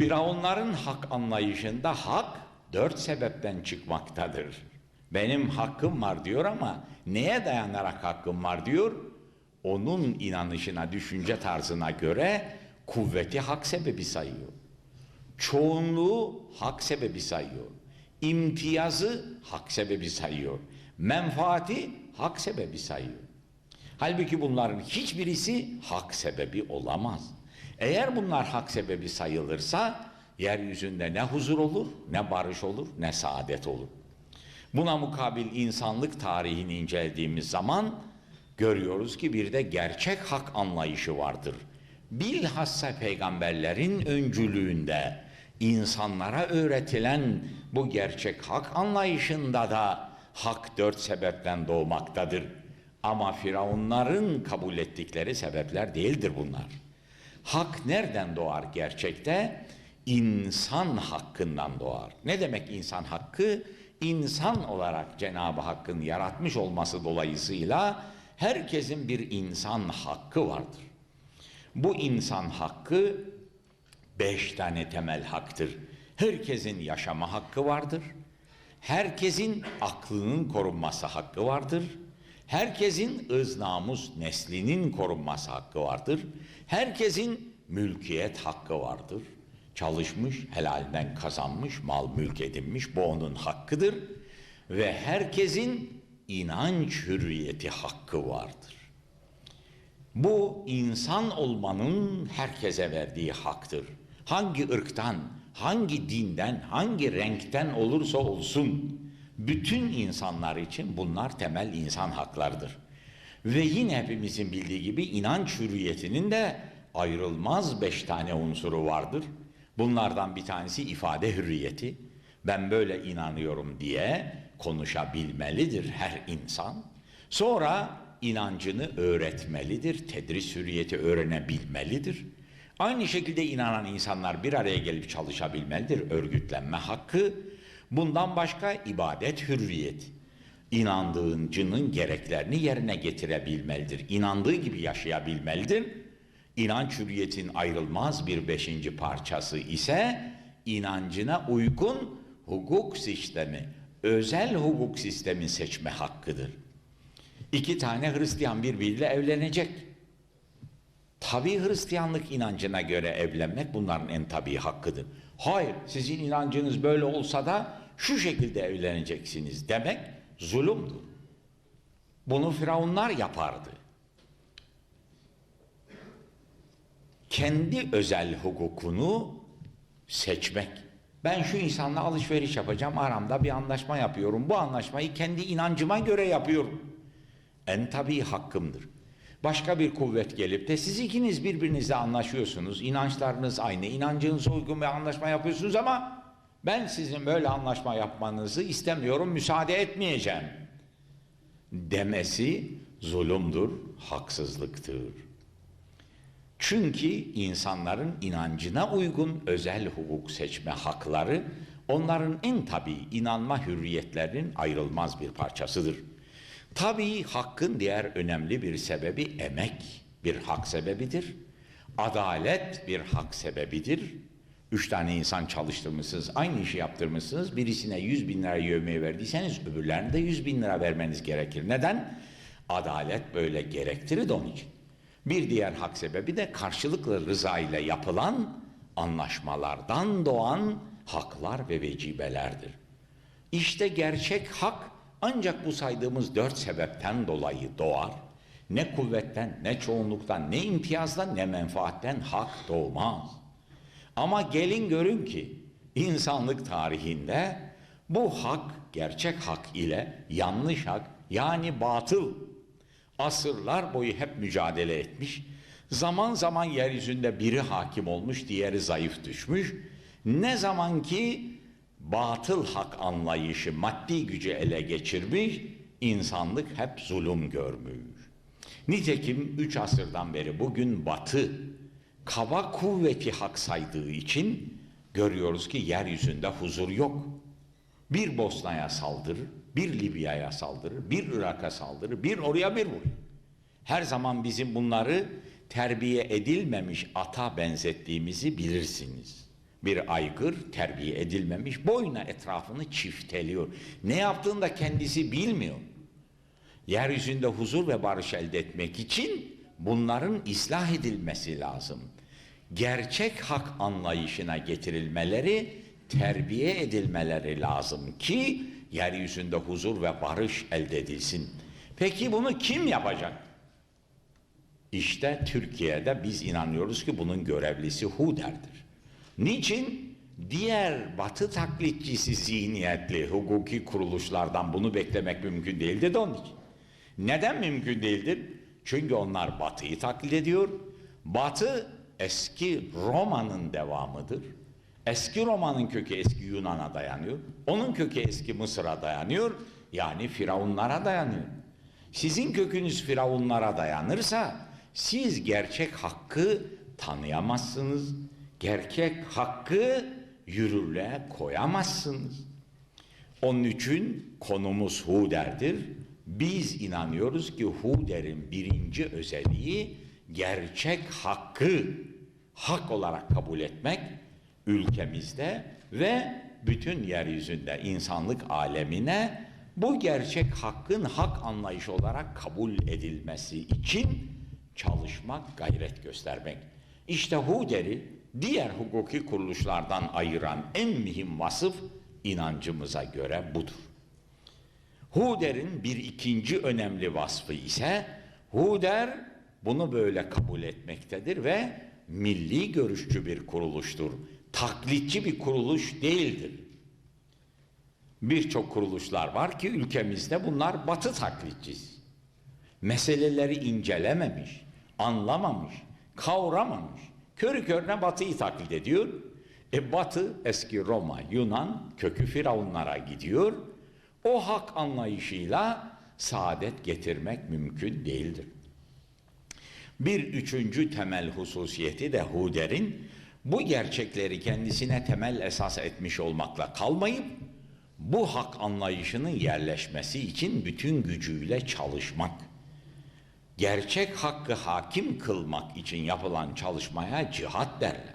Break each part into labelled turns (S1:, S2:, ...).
S1: Firavunların hak anlayışında hak dört sebepten çıkmaktadır. Benim hakkım var diyor ama neye dayanarak hakkım var diyor? Onun inanışına, düşünce tarzına göre kuvveti hak sebebi sayıyor. Çoğunluğu hak sebebi sayıyor. İmtiyazı hak sebebi sayıyor. Menfaati hak sebebi sayıyor. Halbuki bunların hiçbirisi hak sebebi olamaz. Eğer bunlar hak sebebi sayılırsa yeryüzünde ne huzur olur, ne barış olur, ne saadet olur. Buna mukabil insanlık tarihini incelediğimiz zaman görüyoruz ki bir de gerçek hak anlayışı vardır. Bilhassa peygamberlerin öncülüğünde insanlara öğretilen bu gerçek hak anlayışında da hak dört sebepten doğmaktadır. Ama firavunların kabul ettikleri sebepler değildir bunlar. Hak nereden doğar gerçekte? İnsan hakkından doğar. Ne demek insan hakkı? İnsan olarak Cenab-ı Hakk'ın yaratmış olması dolayısıyla herkesin bir insan hakkı vardır. Bu insan hakkı beş tane temel haktır. Herkesin yaşama hakkı vardır. Herkesin aklının korunması hakkı vardır. Herkesin ız namus neslinin korunması hakkı vardır. Herkesin mülkiyet hakkı vardır. Çalışmış, helalinden kazanmış, mal mülk edinmiş bu onun hakkıdır. Ve herkesin inanç hürriyeti hakkı vardır. Bu insan olmanın herkese verdiği haktır. Hangi ırktan, hangi dinden, hangi renkten olursa olsun bütün insanlar için bunlar temel insan haklarıdır. Ve yine hepimizin bildiği gibi inanç hürriyetinin de ayrılmaz beş tane unsuru vardır. Bunlardan bir tanesi ifade hürriyeti. Ben böyle inanıyorum diye konuşabilmelidir her insan. Sonra inancını öğretmelidir, tedris hürriyeti öğrenebilmelidir. Aynı şekilde inanan insanlar bir araya gelip çalışabilmelidir, örgütlenme hakkı. Bundan başka ibadet hürriyeti. İnandığıncının gereklerini yerine getirebilmelidir. İnandığı gibi yaşayabilmelidir. İnanç hürriyetin ayrılmaz bir beşinci parçası ise inancına uygun hukuk sistemi, özel hukuk sistemi seçme hakkıdır. İki tane Hristiyan birbiriyle evlenecek. Tabi Hristiyanlık inancına göre evlenmek bunların en tabi hakkıdır. Hayır sizin inancınız böyle olsa da şu şekilde evleneceksiniz demek zulümdür. Bunu firavunlar yapardı. Kendi özel hukukunu seçmek. Ben şu insanla alışveriş yapacağım, aramda bir anlaşma yapıyorum. Bu anlaşmayı kendi inancıma göre yapıyorum. En tabii hakkımdır. Başka bir kuvvet gelip de siz ikiniz birbirinizle anlaşıyorsunuz. İnançlarınız aynı, inancınıza uygun bir anlaşma yapıyorsunuz ama ben sizin böyle anlaşma yapmanızı istemiyorum, müsaade etmeyeceğim demesi zulümdür, haksızlıktır. Çünkü insanların inancına uygun özel hukuk seçme hakları onların en tabi inanma hürriyetlerinin ayrılmaz bir parçasıdır. Tabii hakkın diğer önemli bir sebebi emek bir hak sebebidir. Adalet bir hak sebebidir. Üç tane insan çalıştırmışsınız, aynı işi yaptırmışsınız. Birisine yüz bin lira yövmeye verdiyseniz öbürlerine de yüz bin lira vermeniz gerekir. Neden? Adalet böyle gerektirir onun için. Bir diğer hak sebebi de karşılıklı rıza ile yapılan anlaşmalardan doğan haklar ve vecibelerdir. İşte gerçek hak ancak bu saydığımız dört sebepten dolayı doğar. Ne kuvvetten, ne çoğunluktan, ne imtiyazdan, ne menfaatten hak doğmaz. Ama gelin görün ki insanlık tarihinde bu hak, gerçek hak ile yanlış hak yani batıl asırlar boyu hep mücadele etmiş. Zaman zaman yeryüzünde biri hakim olmuş, diğeri zayıf düşmüş. Ne zaman ki batıl hak anlayışı maddi gücü ele geçirmiş, insanlık hep zulüm görmüş. Nitekim üç asırdan beri bugün batı kaba kuvveti hak saydığı için görüyoruz ki yeryüzünde huzur yok. Bir Bosna'ya saldırır, bir Libya'ya saldırır, bir Irak'a saldırır, bir oraya bir buraya. Her zaman bizim bunları terbiye edilmemiş ata benzettiğimizi bilirsiniz. bir aygır terbiye edilmemiş boyuna etrafını çifteliyor. Ne yaptığını da kendisi bilmiyor. Yeryüzünde huzur ve barış elde etmek için bunların ıslah edilmesi lazım. Gerçek hak anlayışına getirilmeleri, terbiye edilmeleri lazım ki yeryüzünde huzur ve barış elde edilsin. Peki bunu kim yapacak? İşte Türkiye'de biz inanıyoruz ki bunun görevlisi Huder'dir. Niçin? Diğer batı taklitçisi zihniyetli hukuki kuruluşlardan bunu beklemek mümkün değildi de onun için. Neden mümkün değildir? Çünkü onlar batıyı taklit ediyor. Batı eski Roma'nın devamıdır. Eski Roma'nın kökü eski Yunan'a dayanıyor. Onun kökü eski Mısır'a dayanıyor. Yani Firavunlara dayanıyor. Sizin kökünüz Firavunlara dayanırsa siz gerçek hakkı tanıyamazsınız. Gerçek hakkı yürürlüğe koyamazsınız. Onun için konumuz Huder'dir. Biz inanıyoruz ki Huder'in birinci özelliği gerçek hakkı hak olarak kabul etmek ülkemizde ve bütün yeryüzünde insanlık alemine bu gerçek hakkın hak anlayışı olarak kabul edilmesi için çalışmak, gayret göstermek. İşte Huder'i diğer hukuki kuruluşlardan ayıran en mühim vasıf inancımıza göre budur. Huder'in bir ikinci önemli vasfı ise Huder bunu böyle kabul etmektedir ve milli görüşçü bir kuruluştur. Taklitçi bir kuruluş değildir. Birçok kuruluşlar var ki ülkemizde bunlar batı taklitçisi. Meseleleri incelememiş, anlamamış, kavramamış. Körü körüne batıyı taklit ediyor. E batı eski Roma, Yunan kökü firavunlara gidiyor. O hak anlayışıyla saadet getirmek mümkün değildir. Bir üçüncü temel hususiyeti de Huder'in bu gerçekleri kendisine temel esas etmiş olmakla kalmayıp bu hak anlayışının yerleşmesi için bütün gücüyle çalışmak. Gerçek hakkı hakim kılmak için yapılan çalışmaya cihat derler.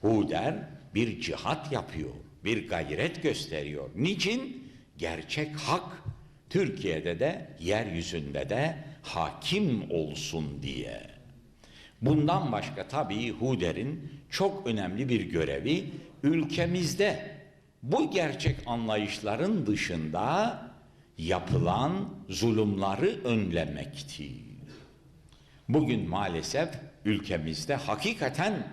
S1: Huder bir cihat yapıyor, bir gayret gösteriyor. Niçin? Gerçek hak Türkiye'de de yeryüzünde de hakim olsun diye. Bundan başka tabii Huder'in çok önemli bir görevi ülkemizde bu gerçek anlayışların dışında yapılan zulümleri önlemektir. Bugün maalesef ülkemizde hakikaten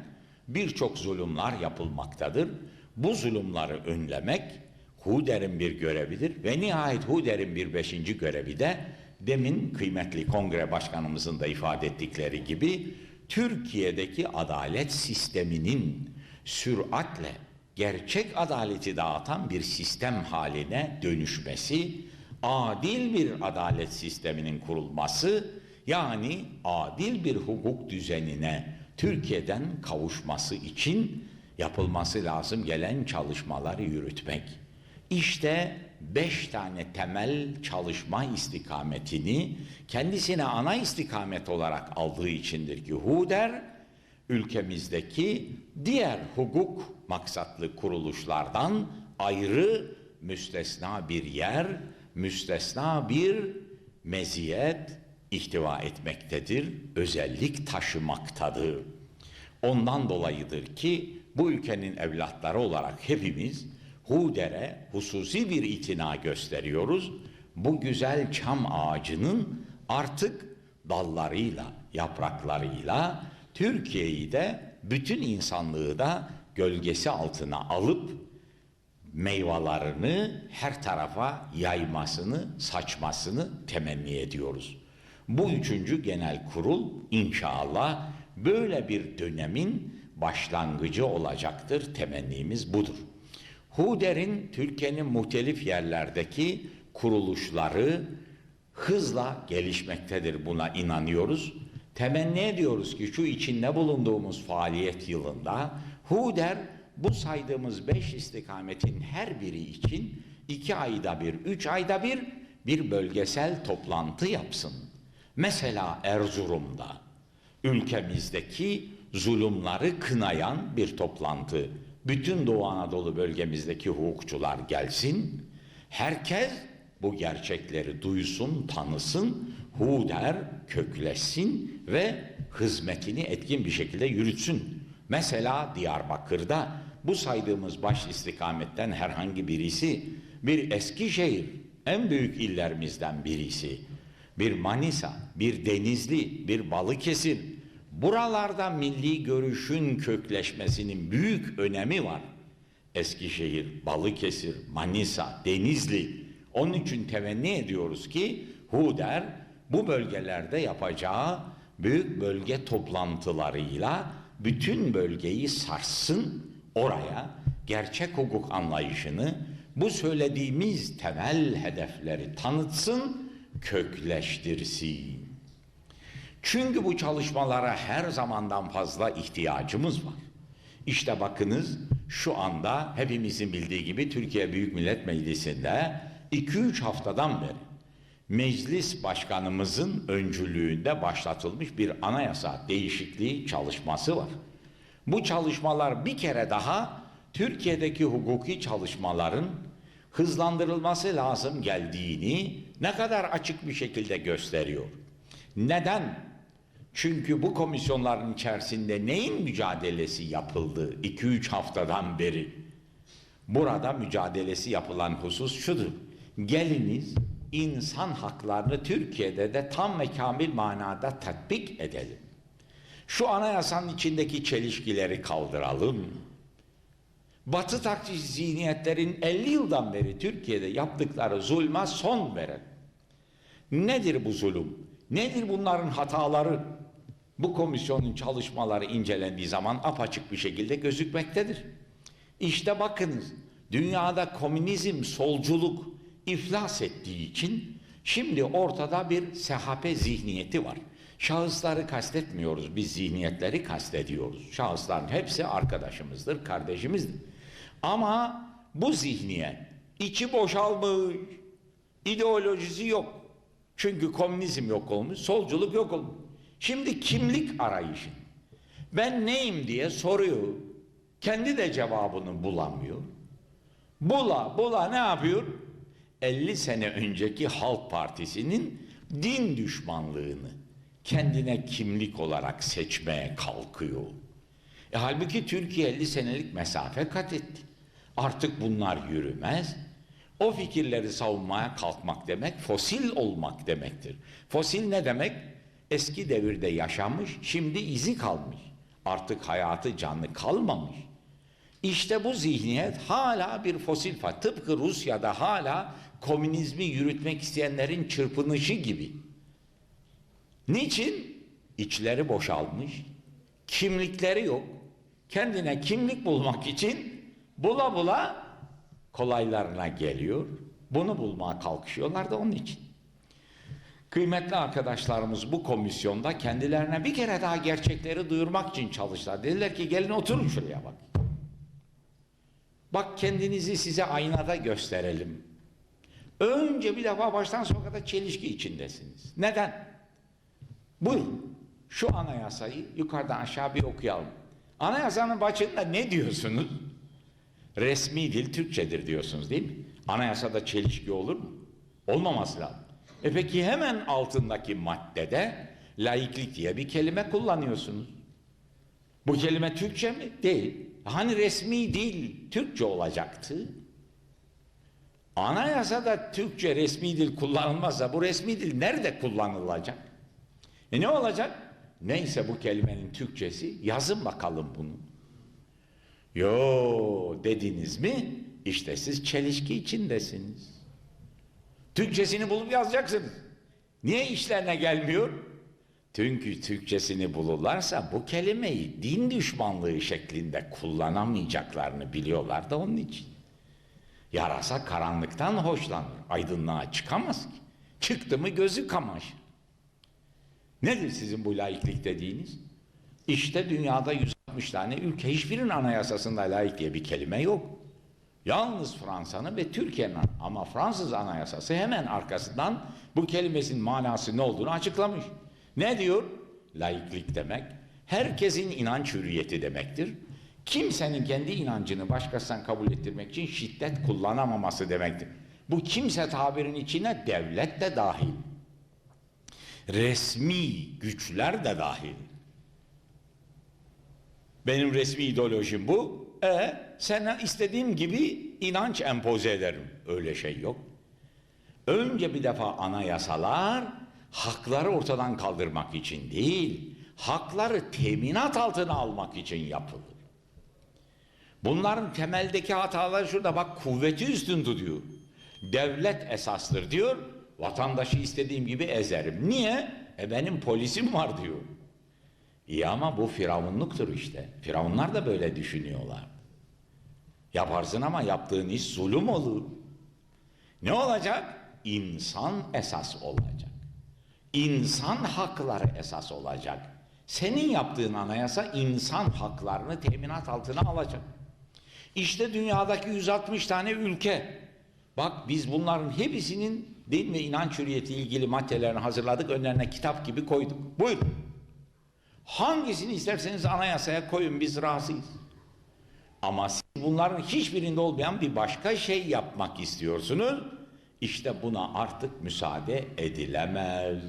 S1: birçok zulümler yapılmaktadır. Bu zulümleri önlemek Huder'in bir görevidir ve nihayet Huder'in bir beşinci görevi de demin kıymetli kongre başkanımızın da ifade ettikleri gibi Türkiye'deki adalet sisteminin süratle gerçek adaleti dağıtan bir sistem haline dönüşmesi, adil bir adalet sisteminin kurulması, yani adil bir hukuk düzenine Türkiye'den kavuşması için yapılması lazım gelen çalışmaları yürütmek. İşte beş tane temel çalışma istikametini kendisine ana istikamet olarak aldığı içindir ki Huder ülkemizdeki diğer hukuk maksatlı kuruluşlardan ayrı müstesna bir yer, müstesna bir meziyet ihtiva etmektedir, özellik taşımaktadır. Ondan dolayıdır ki bu ülkenin evlatları olarak hepimiz Huder'e hususi bir itina gösteriyoruz. Bu güzel çam ağacının artık dallarıyla, yapraklarıyla Türkiye'yi de bütün insanlığı da gölgesi altına alıp meyvelerini her tarafa yaymasını, saçmasını temenni ediyoruz. Bu üçüncü genel kurul inşallah böyle bir dönemin başlangıcı olacaktır. Temennimiz budur. Huder'in Türkiye'nin muhtelif yerlerdeki kuruluşları hızla gelişmektedir buna inanıyoruz. Temenni ediyoruz ki şu içinde bulunduğumuz faaliyet yılında Huder bu saydığımız beş istikametin her biri için iki ayda bir, üç ayda bir bir bölgesel toplantı yapsın. Mesela Erzurum'da ülkemizdeki zulümleri kınayan bir toplantı bütün Doğu Anadolu bölgemizdeki hukukçular gelsin. Herkes bu gerçekleri duysun, tanısın, hu der, kökleşsin ve hizmetini etkin bir şekilde yürütsün. Mesela Diyarbakır'da bu saydığımız baş istikametten herhangi birisi bir Eskişehir en büyük illerimizden birisi bir Manisa, bir Denizli, bir Balıkesir buralarda milli görüşün kökleşmesinin büyük önemi var. Eskişehir, Balıkesir, Manisa, Denizli onun için temenni ediyoruz ki HUDER bu bölgelerde yapacağı büyük bölge toplantılarıyla bütün bölgeyi sarsın oraya gerçek hukuk anlayışını bu söylediğimiz temel hedefleri tanıtsın, kökleştirsin. Çünkü bu çalışmalara her zamandan fazla ihtiyacımız var. İşte bakınız şu anda hepimizin bildiği gibi Türkiye Büyük Millet Meclisi'nde 2-3 haftadan beri meclis başkanımızın öncülüğünde başlatılmış bir anayasa değişikliği çalışması var. Bu çalışmalar bir kere daha Türkiye'deki hukuki çalışmaların hızlandırılması lazım geldiğini ne kadar açık bir şekilde gösteriyor. Neden? Çünkü bu komisyonların içerisinde neyin mücadelesi yapıldı 2-3 haftadan beri? Burada mücadelesi yapılan husus şudur. Geliniz insan haklarını Türkiye'de de tam ve kamil manada tatbik edelim. Şu anayasanın içindeki çelişkileri kaldıralım. Batı taktiği zihniyetlerin 50 yıldan beri Türkiye'de yaptıkları zulma son verelim. Nedir bu zulüm? Nedir bunların hataları? Bu komisyonun çalışmaları incelendiği zaman apaçık bir şekilde gözükmektedir. İşte bakınız dünyada komünizm, solculuk iflas ettiği için şimdi ortada bir sehape zihniyeti var. Şahısları kastetmiyoruz, biz zihniyetleri kastediyoruz. Şahısların hepsi arkadaşımızdır, kardeşimizdir. Ama bu zihniyet içi boşalmış, ideolojisi yok. Çünkü komünizm yok olmuş, solculuk yok olmuş. Şimdi kimlik arayışı. Ben neyim diye soruyor. Kendi de cevabını bulamıyor. Bula bula ne yapıyor? 50 sene önceki Halk Partisi'nin din düşmanlığını kendine kimlik olarak seçmeye kalkıyor. E, halbuki Türkiye 50 senelik mesafe kat etti. Artık bunlar yürümez. O fikirleri savunmaya kalkmak demek fosil olmak demektir. Fosil ne demek? Eski devirde yaşamış, şimdi izi kalmış. Artık hayatı canlı kalmamış. İşte bu zihniyet hala bir fosil fa. Tıpkı Rusya'da hala komünizmi yürütmek isteyenlerin çırpınışı gibi. Niçin? İçleri boşalmış, kimlikleri yok. Kendine kimlik bulmak için bula bula kolaylarına geliyor. Bunu bulmaya kalkışıyorlar da onun için. Kıymetli arkadaşlarımız bu komisyonda kendilerine bir kere daha gerçekleri duyurmak için çalıştılar. Dediler ki gelin oturun şuraya bak. Bak kendinizi size aynada gösterelim. Önce bir defa baştan sona kadar çelişki içindesiniz. Neden? Buyurun. Şu anayasayı yukarıdan aşağı bir okuyalım. Anayasanın başında ne diyorsunuz? Resmi dil Türkçedir diyorsunuz değil mi? Anayasada çelişki olur mu? Olmaması lazım. E peki hemen altındaki maddede laiklik diye bir kelime kullanıyorsunuz. Bu kelime Türkçe mi? Değil. Hani resmi dil Türkçe olacaktı? Anayasada Türkçe resmi dil kullanılmazsa bu resmi dil nerede kullanılacak? E ne olacak? Neyse bu kelimenin Türkçesi yazın bakalım bunu. Yo dediniz mi? İşte siz çelişki içindesiniz. Türkçesini bulup yazacaksınız. Niye işlerine gelmiyor? Çünkü Türkçesini bulurlarsa bu kelimeyi din düşmanlığı şeklinde kullanamayacaklarını biliyorlar da onun için. Yarasa karanlıktan hoşlanır. Aydınlığa çıkamaz ki. Çıktı mı gözü kamaşır. Nedir sizin bu laiklik dediğiniz? İşte dünyada 160 tane ülke hiçbirinin anayasasında laik diye bir kelime yok. Yalnız Fransa'nın ve Türkiye'nin ama Fransız anayasası hemen arkasından bu kelimesinin manası ne olduğunu açıklamış. Ne diyor? Laiklik demek herkesin inanç hürriyeti demektir. kimsenin kendi inancını başkasından kabul ettirmek için şiddet kullanamaması demektir. Bu kimse tabirin içine devlet de dahil. Resmi güçler de dahil. Benim resmi ideolojim bu. E sana istediğim gibi inanç empoze ederim. Öyle şey yok. Önce bir defa anayasalar hakları ortadan kaldırmak için değil, hakları teminat altına almak için yapılır. Bunların temeldeki hataları şurada bak kuvveti üstün tutuyor. Devlet esastır diyor, vatandaşı istediğim gibi ezerim. Niye? E benim polisim var diyor. İyi ama bu firavunluktur işte. Firavunlar da böyle düşünüyorlar. Yaparsın ama yaptığın iş zulüm olur. Ne olacak? İnsan esas olacak. İnsan hakları esas olacak. Senin yaptığın anayasa insan haklarını teminat altına alacak. İşte dünyadaki 160 tane ülke. Bak biz bunların hepsinin din ve inanç hürriyeti ilgili maddelerini hazırladık. Önlerine kitap gibi koyduk. Buyurun. Hangisini isterseniz anayasaya koyun biz razıyız. Ama siz bunların hiçbirinde olmayan bir başka şey yapmak istiyorsunuz. İşte buna artık müsaade edilemez.